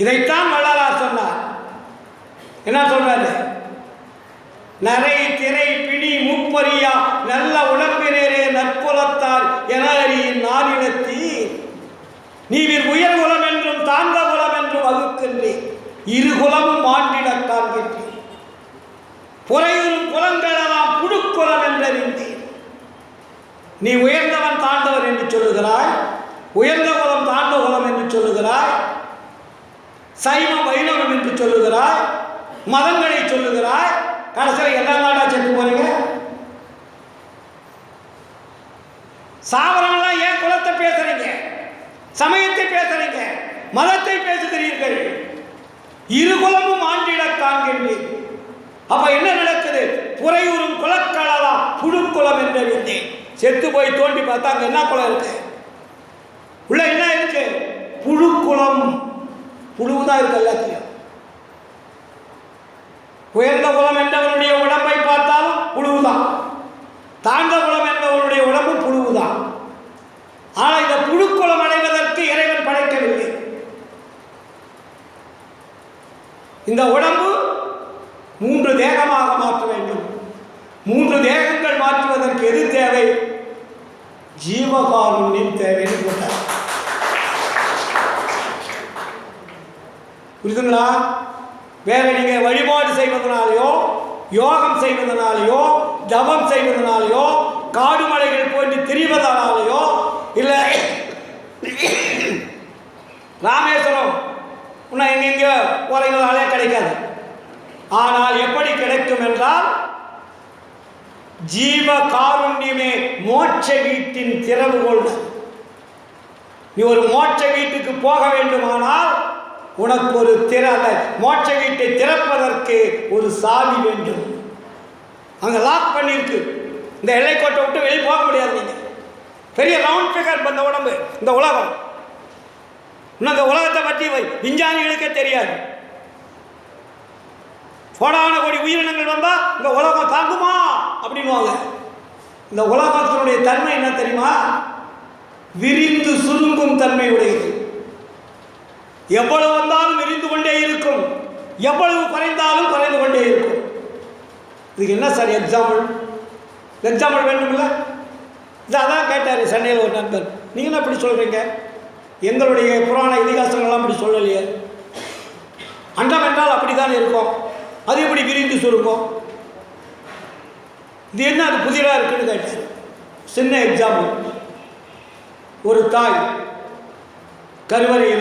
இதைத்தான் வள்ளலார் சொன்னார். என்ன சொல்றாரு? நரை திரை பிணி முப்பரியா நல்ல உடம்பினரே நற்குலத்தார் என அறியின் நானிலத்தி நீவிர் உயர் குலம் என்றும் தாழ்ந்த குலம் என்றும் வகுக்கின்றேன் இரு குலமும் மாண்டிடக் காண்கின்றேன் புறையூரும் குலங்களெல்லாம் புழுக்குலம் என்றறிந்தேன் நீ உயர்ந்தவன் தாழ்ந்தவன் என்று சொல்லுகிறாய். உயர்ந்த குலம் தாழ்ந்த குலம் என்று சொல்லுகிறாய். சைவ வைணவம் என்று சொல்லுகிறாய் மதங்களை சொல்லுகிறாய் கடைசியில் எல்லா நாடா செத்து போறீங்க? சாவரம்லாம் ஏன் குலத்தை பேசுறீங்க? சமயத்தை பேசுறீங்க? மதத்தை பேசுகிறீர்கள். இரு குலமும் ஆண்டிட காண்கின்றேன் அப்ப என்ன நடக்குது? புறையூரும் குலக்களலாம் புழுக்குளம் என்று அறிந்தேன் செத்து போய் தோண்டி பார்த்தா அங்க என்ன குளம் இருக்கு? உள்ள என்ன இருக்கு? புழுக்குளம். புழுவு தான் இருக்கு எல்லாத்துலையும். உயர்ந்த குலம் என்றவனுடைய உடம்பை பார்த்தாலும் புழுவு தான் தாழ்ந்த குலம் என்பவனுடைய உடம்பு புழுவுதான் ஆனால் இந்த புழுக்குளம் அடைவதற்கு இறைவன் படைக்கவில்லை. இந்த உடம்பு மூன்று தேகமாக மாற்ற வேண்டும். மூன்று தேகங்கள் மாற்றுவதற்கு எது தேவை? ஜீவகாருண்யம் தேவைன்னு போட்டார். புரியுதுங்களா? வேற நீங்க வழிபாடு செய்வதனாலேயோ யோகம் செய்வதனாலேயோ ஜபம் செய்வதனாலேயோ காடு மலைகள் போன்று திரிவதனாலேயோ இல்லை ராமேஸ்வரம் இன்னும் எங்கெங்கயோ கிடைக்காது. ஆனால் எப்படி கிடைக்கும் என்றால் ஜீவ காருண்யமே மோட்ச வீட்டின் திறவுகோல் நீ ஒரு மோட்ச வீட்டுக்கு போக வேண்டுமானால் உனக்கு ஒரு திற அந்த மோட்ச வீட்டை திறப்பதற்கு ஒரு சாவி வேண்டும். அங்கே லாக் பண்ணியிருக்கு. இந்த எல்லைக்கோட்டை விட்டு வெளியே போக முடியாது நீங்கள் பெரிய ரவுண்ட் ஃபிகர் இந்த உடம்பு இந்த உலகம். இன்னும் இந்த உலகத்தை பற்றி வை- விஞ்ஞானிகளுக்கே தெரியாது. கோடான கோடி உயிரினங்கள் வந்தால் இந்த உலகம் தாங்குமா? அப்படின்வாங்க இந்த உலகத்தினுடைய தன்மை என்ன தெரியுமா? விரிந்து சுருங்கும் தன்மை உடையது எவ்வளவு வந்தாலும் விரிந்து கொண்டே இருக்கும். எவ்வளவு குறைந்தாலும் குறைந்து கொண்டே இருக்கும். இதுக்கு என்ன சார் எக்ஸாம்பிள் எக்ஸாம்பிள் வேண்டுமில்ல இது அதான் கேட்டார் சென்னையில் ஒரு நண்பர். நீங்கள் என்ன இப்படி சொல்கிறீங்க எங்களுடைய புராண இதிகாசங்கள்லாம் அப்படி சொல்லலையே. அண்டம் என்றால் அப்படி தான் இருக்கும். அது எப்படி விரிந்து சுருக்கும் இது என்ன அது புதிராக இருக்குன்னு கேட்டார். சின்ன எக்ஸாம்பிள் ஒரு தாய் கருவறையில்